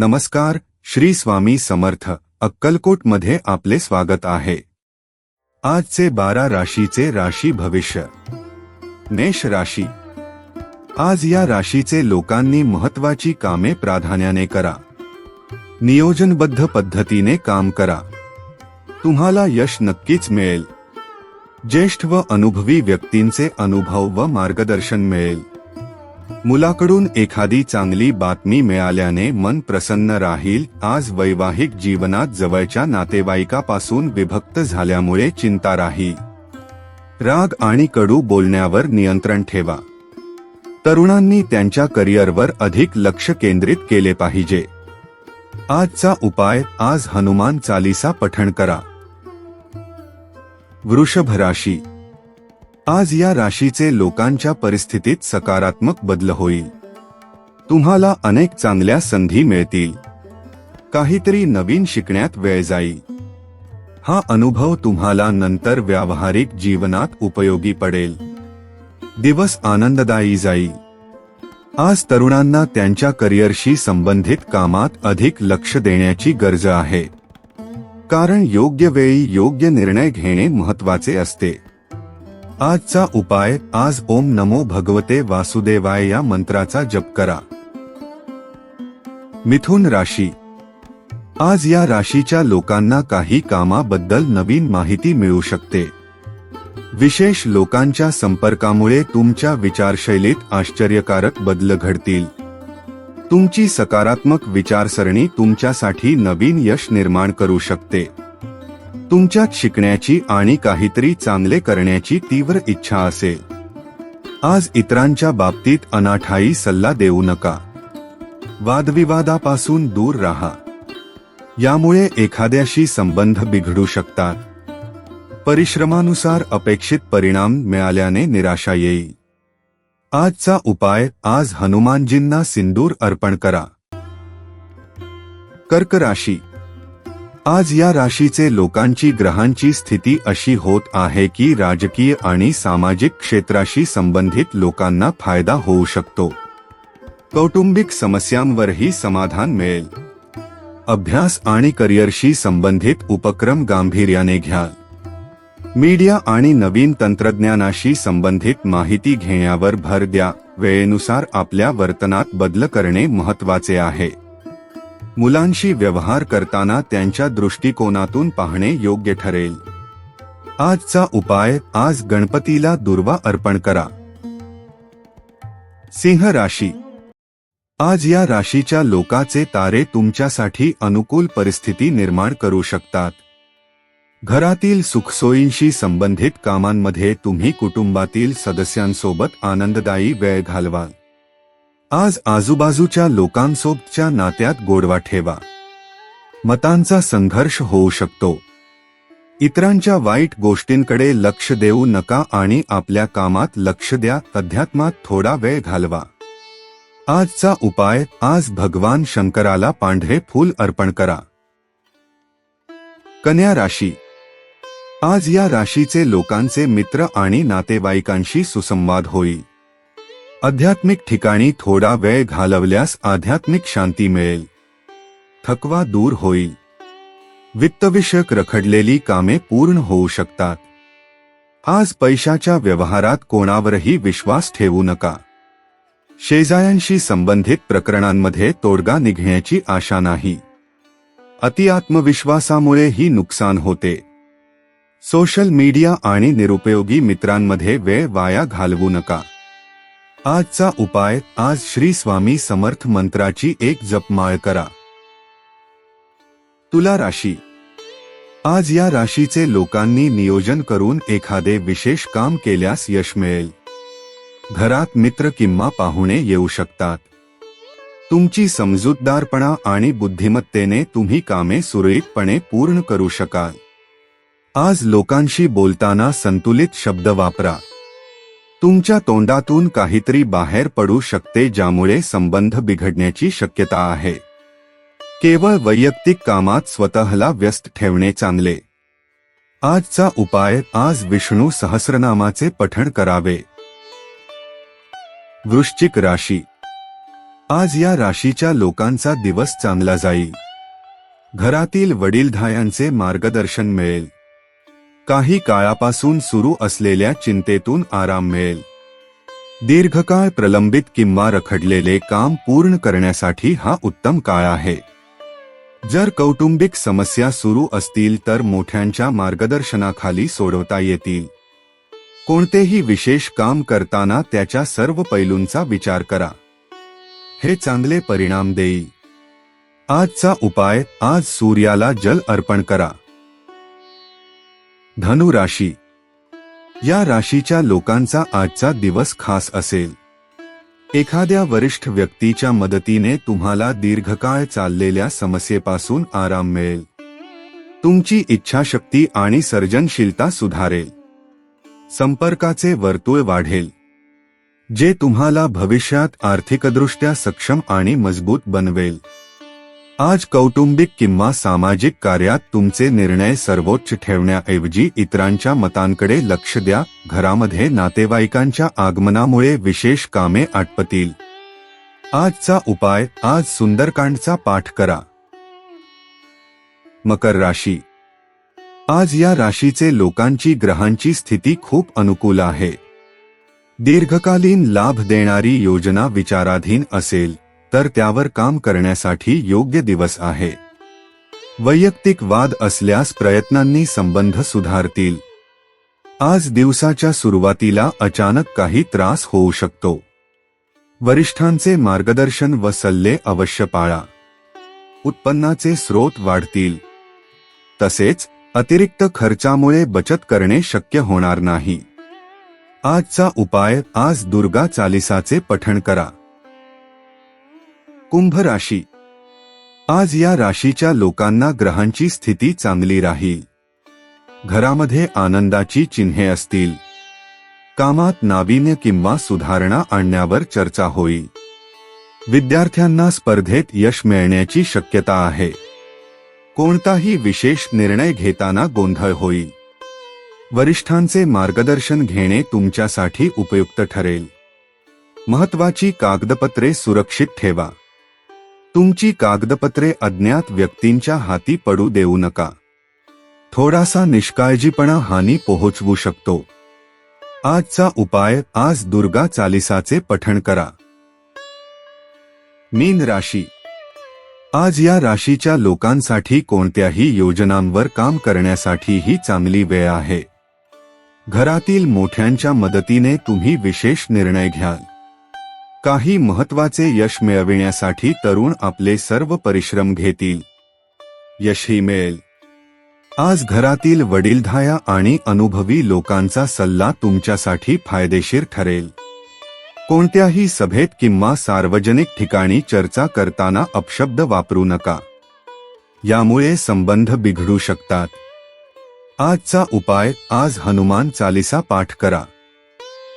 नमस्कार, श्री स्वामी समर्थ, अक्कलकोट मध्ये आपले स्वागत आहे. आजचे बारा राशीचे राशी भविष्य. मेष राशी. आज या राशीचे लोकांनी महत्वाची कामे प्राधान्याने करा. नियोजनबद्ध पद्धतीने काम करा. तुम्हाला यश नक्कीच मिळेल. ज्येष्ठ व अनुभवी व्यक्तींचे अनुभव व मार्गदर्शन मिळेल. मुलाकडून एखादी चांगली बातमी मिळाल्याने मन प्रसन्न राहील. आज वैवाहिक जीवनात जवळच्या नातेवाईकापासून विभक्त झाल्यामुळे चिंता राहील राग आणि कडू बोलण्यावर नियंत्रण ठेवा. तरुणांनी त्यांच्या करिअरवर अधिक लक्ष केंद्रित केले पाहिजे. आजचा उपाय आज हनुमान चालीसा पठण करा. वृषभ राशी आज या राशीचे लोकांच्या परिस्थितीत सकारात्मक बदल होईल. तुम्हाला अनेक चांगल्या संधी मिळतील. काहीतरी नवीन शिकण्यात वेळ जाईल. हा अनुभव तुम्हाला नंतर व्यावहारिक जीवनात उपयोगी पडेल. दिवस आनंददायी जाईल. आज तरुणांना त्यांच्या करिअरशी संबंधित कामात अधिक लक्ष देण्याची गरज आहे. कारण योग्य वेळी योग्य निर्णय घेणे महत्त्वाचे असते. आजचा उपाय आज ओम नमो भगवते वासुदेवाय या मंत्राचा जप करा. मिथुन राशी. आज या राशीच्या लोकांना काही कामाबद्दल नवीन माहिती मिळू शकते. विशेष लोकांच्या संपर्कामुळे तुमच्या विचारशैलीत आश्चर्यकारक बदल घडतील. तुमची सकारात्मक विचारसरणी तुमच्यासाठी नवीन यश निर्माण करू शकते. तुमच्यात शिकण्याची आणि काहीतरी चांगले करण्याची तीव्र इच्छा असेल. आज इतरांच्या बाबतीत अनाठाई सल्ला देऊ नका. वादविवादापासून दूर राहा. यामुळे एखाद्याशी संबंध बिघडू शकतात. परिश्रमानुसार अपेक्षित परिणाम मिळाल्याने निराशा येईल. आजचा उपाय आज हनुमानजींना सिंदूर अर्पण करा. कर्क राशी आज या राशीचे लोकांची ग्रहांची स्थिती अशी होत आहे की राजकीय आणि सामाजिक क्षेत्राशी संबंधित लोकांना फायदा होऊ शकतो. कौटुंबिक समस्यांवरही समाधान मिळेल. अभ्यास आणि करिअरशी संबंधित उपक्रम गांभीर्याने घ्या. मीडिया आणि नवीन तंत्रज्ञानाशी संबंधित माहिती घेण्यावर भर द्या. वेळेनुसार आपल्या वर्तनात बदल करणे महत्त्वाचे आहे. मुलांशी व्यवहार करताना त्यांच्या दृष्टिकोनातून पाहणे योग्य ठरेल. आजचा उपाय आज गणपतीला दुर्वा अर्पण करा. सिंह राशी. आज या राशीच्या लोकाचे तारे तुमच्यासाठी अनुकूल परिस्थिती निर्माण करू शकतात. घरातील सुखसोयींशी संबंधित कामांमध्ये तुम्ही कुटुंबातील सदस्यांसोबत आनंददायी वेळ घालवाल. आज आजूबाजूच्या लोकांसोबतच्या नात्यात गोडवा ठेवा. मतांचा संघर्ष होऊ शकतो. इतरांच्या वाईट गोष्टींकडे लक्ष देऊ नका आणि आपल्या कामात लक्ष द्या अध्यात्मात थोडा वेळ घालवा. आजचा उपाय आज भगवान शंकराला पांढरे फूल अर्पण करा. कन्या राशी. आज या राशीचे लोकांचे मित्र आणि नातेवाईकांशी सुसंवाद होईल. आध्यात्मिक ठिकाणी थोडा वेळ घालवल्यास आध्यात्मिक शांती मिळेल. थकवा दूर होईल. वित्तविषयक रखडलेली कामे पूर्ण होऊ शकतात. आज पैशाच्या व्यवहारात कोणावरही विश्वास ठेवू नका. शेजाऱ्यांशी संबंधित प्रकरणांमध्ये तोडगा निघण्याची आशा नाही. अतिआत्मविश्वासामुळे ही नुकसान होते. सोशल मीडिया आणि निरुपयोगी मित्रांमध्ये वेळ वाया घालवू नका. आजचा उपाय आज श्री स्वामी समर्थ मंत्राची एक जपमाळ करा. तुला राशी. आज या राशीचे लोकांनी नियोजन करून एखादे विशेष काम केल्यास यश मिळेल. घरात मित्र किंवा पाहुणे येऊ शकतात. तुमची समजूतदारपणा आणि बुद्धिमत्तेने तुम्ही कामे सुरळीतपणे पूर्ण करू शकाल. आज लोकांशी बोलताना संतुलित शब्द वापरा. तुमच्या तोंडातून काहीतरी बाहेर पडू शकते ज्यामुळे संबंध बिघडण्याची शक्यता आहे. केवळ वैयक्तिक कामात स्वतःला व्यस्त ठेवणे चांगले. आजचा उपाय आज विष्णू सहस्रनामाचे पठण करावे. वृश्चिक राशी. आज या राशीच्या लोकांचा दिवस चांगला जाईल. घरातील वडीलधायांचे मार्गदर्शन मिळेल. काही काळापासून सुरू असलेल्या चिंतेतून आराम मिळेल. दीर्घकाळ प्रलंबित किंवा रखडलेले काम पूर्ण करण्यासाठी हा उत्तम काळ आहे. जर कौटुंबिक समस्या सुरू असतील तर मोठ्यांच्या मार्गदर्शनाखाली सोडवता येतील. कोणतेही विशेष काम करताना त्याच्या सर्व पैलूंचा विचार करा. हे चांगले परिणाम देईल. आजचा उपाय आज सूर्याला जल अर्पण करा. धनु राशी. या राशीच्या लोकांचा आजचा दिवस खास असेल. एखाद्या वरिष्ठ व्यक्तीच्या मदतीने तुम्हाला दीर्घकाळ चाललेल्या समस्येपासून आराम मिळेल. तुमची इच्छाशक्ती आणि सर्जनशीलता सुधारेल. संपर्काचे वर्तुळ वाढेल. जे तुम्हाला भविष्यात आर्थिकदृष्ट्या सक्षम आणि मजबूत बनवेल. आज कौटुंबिक किंवा सामाजिक कार्यात तुमचे निर्णय सर्वोच्च ठेवण्याऐवजी इतरांच्या मतांकडे लक्ष द्या घरामध्ये नातेवाईकांच्या आगमनामुळे विशेष कामे आटपतील. आजचा उपाय आज सुंदरकांडचा पाठ करा. मकर राशी. आज या राशीचे लोकांची ग्रहांची स्थिती खूप अनुकूल आहे. दीर्घकालीन लाभ देणारी योजना विचाराधीन असेल. तर त्यावर काम करण्यासाठी योग्य दिवस आहे. वैयक्तिक वाद असल्यास प्रयत्नांनी संबंध सुधारतील. आज दिवसाच्या सुरुवातीला अचानक काही त्रास होऊ शकतो. वरिष्ठांचे मार्गदर्शन व सल्ले अवश्य पाळा. उत्पन्नाचे स्रोत वाढतील. तसेच अतिरिक्त खर्चामुळे बचत करणे शक्य होणार नाही. आजचा उपाय आज दुर्गा चालिसाचे पठण करा. कुंभ राशी. आज या राशीच्या लोकांना ग्रहांची स्थिती चांगली राहील. घरामध्ये आनंदाची चिन्हे असतील. कामात नाविन्य किंवा सुधारणा आणण्यावर चर्चा होईल. विद्यार्थ्यांना स्पर्धेत यश मिळण्याची शक्यता आहे. कोणताही विशेष निर्णय घेताना गोंधळ होईल. वरिष्ठांचे मार्गदर्शन घेणे तुमच्यासाठी उपयुक्त ठरेल. महत्वाची कागदपत्रे सुरक्षित ठेवा. तुमची कागदपत्रे अज्ञात व्यक्तींच्या हाती पडू देऊ नका. थोडासा निष्काळजीपणा हानी पोहोचवू शकतो. आजचा उपाय आज दुर्गा चालिसाचे पठण करा. मीन राशी. आज या राशीच्या लोकांसाठी कोणत्याही योजनांवर काम करण्यासाठी ही चांगली वेळ आहे. घरातील मोठ्यांच्या मदतीने तुम्ही विशेष निर्णय घ्याल. काही महत्त्वाचे यश मिळविण्यासाठी तरुण आपले सर्व परिश्रम घेतील. यशही मिळेल. आज घरातील वडीलधाया आणि अनुभवी लोकांचा सल्ला तुमच्यासाठी फायदेशीर ठरेल. कोणत्याही सभेत किंवा सार्वजनिक ठिकाणी चर्चा करताना अपशब्द वापरू नका. यामुळे संबंध बिघडू शकतात. आजचा उपाय आज हनुमान चालिसा पाठ करा.